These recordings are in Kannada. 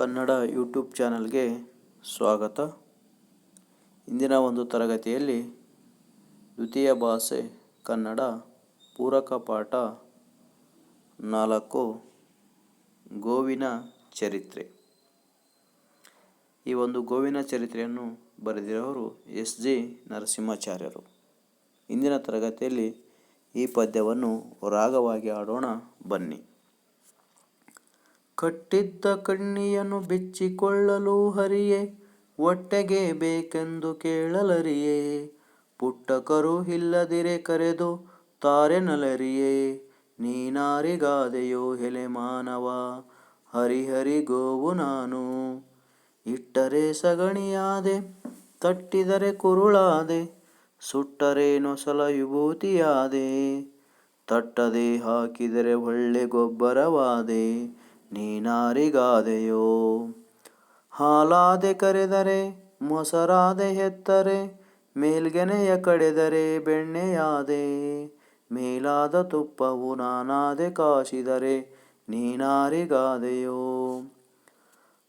ಕನ್ನಡ ಯೂಟ್ಯೂಬ್ ಚಾನಲ್ಗೆ ಸ್ವಾಗತ. ಇಂದಿನ ಒಂದು ತರಗತಿಯಲ್ಲಿ ದ್ವಿತೀಯ ಭಾಷೆ ಕನ್ನಡ, ಪೂರಕ ಪಾಠ ನಾಲ್ಕು, ಗೋವಿನ ಚರಿತ್ರೆ. ಈ ಒಂದು ಗೋವಿನ ಚರಿತ್ರೆಯನ್ನು ಬರೆದಿರೋರು ಎಸ್ ಜಿ ನರಸಿಂಹಾಚಾರ್ಯರು. ಇಂದಿನ ತರಗತಿಯಲ್ಲಿ ಈ ಪದ್ಯವನ್ನು ರಾಗವಾಗಿ ಆಡೋಣ ಬನ್ನಿ. ಕಟ್ಟಿದ್ದ ಕಣ್ಣಿಯನ್ನು ಬಿಚ್ಚಿಕೊಳ್ಳಲು ಹರಿಯೇ ಹೊಟ್ಟೆಗೆ ಬೇಕೆಂದು ಕೇಳಲರಿಯೇ, ಪುಟ್ಟಕರು ಇಲ್ಲದಿರೆ ಕರೆದು ತಾರೆನಲರಿಯೇ, ನೀನಾರಿಗಾದೆಯೋ ಎಲೆ ಮಾನವ, ಹರಿಹರಿ ಗೋವು ನಾನು. ಇಟ್ಟರೆ ಸಗಣಿಯಾದೆ, ತಟ್ಟಿದರೆ ಕುರುಳಾದೆ ಸುಟ್ಟರೆ ನೊಸಲ ವಿಭೂತಿಯಾದೆ ತಟ್ಟದೆ ಹಾಕಿದರೆ ಒಳ್ಳೆ ಗೊಬ್ಬರವಾದೆ ನೀನಾರಿಗಾದೆಯೋ? ಹಾಲಾದೆ ಕರೆದರೆ, ಮೊಸರಾದೆ ಹೆತ್ತರೆ, ಮೇಲ್ಗೆನೆಯ ಕಡೆದರೆ ಬೆಣ್ಣೆಯಾದೆ, ಮೇಲಾದ ತುಪ್ಪವು ನಾನಾದೆ ಕಾಸಿದರೆ, ನೀನಾರಿಗಾದೆಯೋ?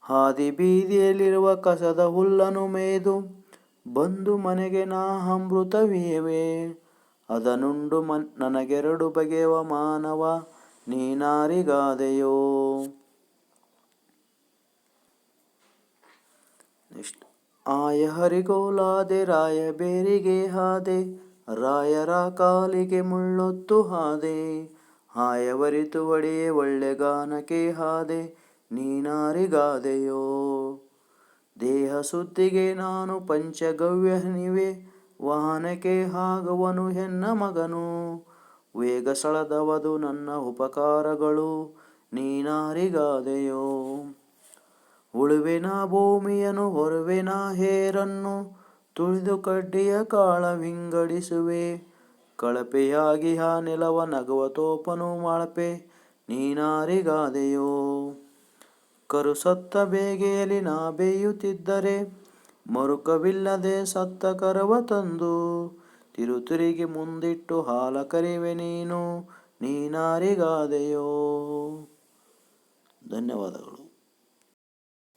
ಹಾದಿ ಬೀದಿಯಲ್ಲಿರುವ ಕಸದ ಹುಲ್ಲನ್ನು ಮೇದು, ಬಂದು ಮನೆಗೆ ನಾ ಅಮೃತವೇವೆ ಅದನುಂಡು ಮನ್, ನನಗೆರಡು ಬಗೆಯ ಮಾನವ ನೀನಾರಿಗಾದೆಯೋ? ನೆಕ್ಸ್ಟ್ ಆಯ ಹರಿಗೋಲಾದೆ, ರಾಯ ಬೇರಿಗೆ ಹಾದೆ, ರಾಯರ ಕಾಲಿಗೆ ಮುಳ್ಳೊತ್ತು ಹಾದೆ, ಹಾಯವರಿತು ಒಡೆಯೇ ಒಳ್ಳೆ ಗಾನಕ್ಕೆ ಹಾದೆ, ನೀನಾರಿಗಾದೆಯೋ? ದೇಹ ಸುದ್ದಿಗೆ ನಾನು ಪಂಚಗವ್ಯನಿವೆ ವಾಹನಕ್ಕೆ ಹಾಗವನು ಹೆನ್ನ ಮಗನು ವೇಗ ಸಳದವದು ನನ್ನ ಉಪಕಾರಗಳು, ನೀನಾರಿಗಾದೆಯೋ? ಉಳುವೆನ ಭೂಮಿಯನು ಹೊರುವೆನ ಹೇರನ್ನು, ತುಳಿದು ಕಡ್ಡಿಯ ಕಾಳ ವಿಂಗಡಿಸುವೆ. ಕಳಪೆಯಾಗಿ ಆ ನೆಲವ ನಗುವ ತೋಪನು ಮಾಳಪೆ, ನೀನಾರಿಗಾದೆಯೋ? ಕರು ಸತ್ತ ಬೇಗೆಯಲ್ಲಿ ನಾ ಬೇಯುತ್ತಿದ್ದರೆ, ಮರುಕವಿಲ್ಲದೆ ಸತ್ತ ಕರವ ತಂದು ತಿರುತಿರುಗಿ ಮುಂದಿಟ್ಟು ಹಾಲ ಕರಿವೆ ನೀನು ನೀನಾರಿಗಾದೆಯೋ. ಧನ್ಯವಾದಗಳು.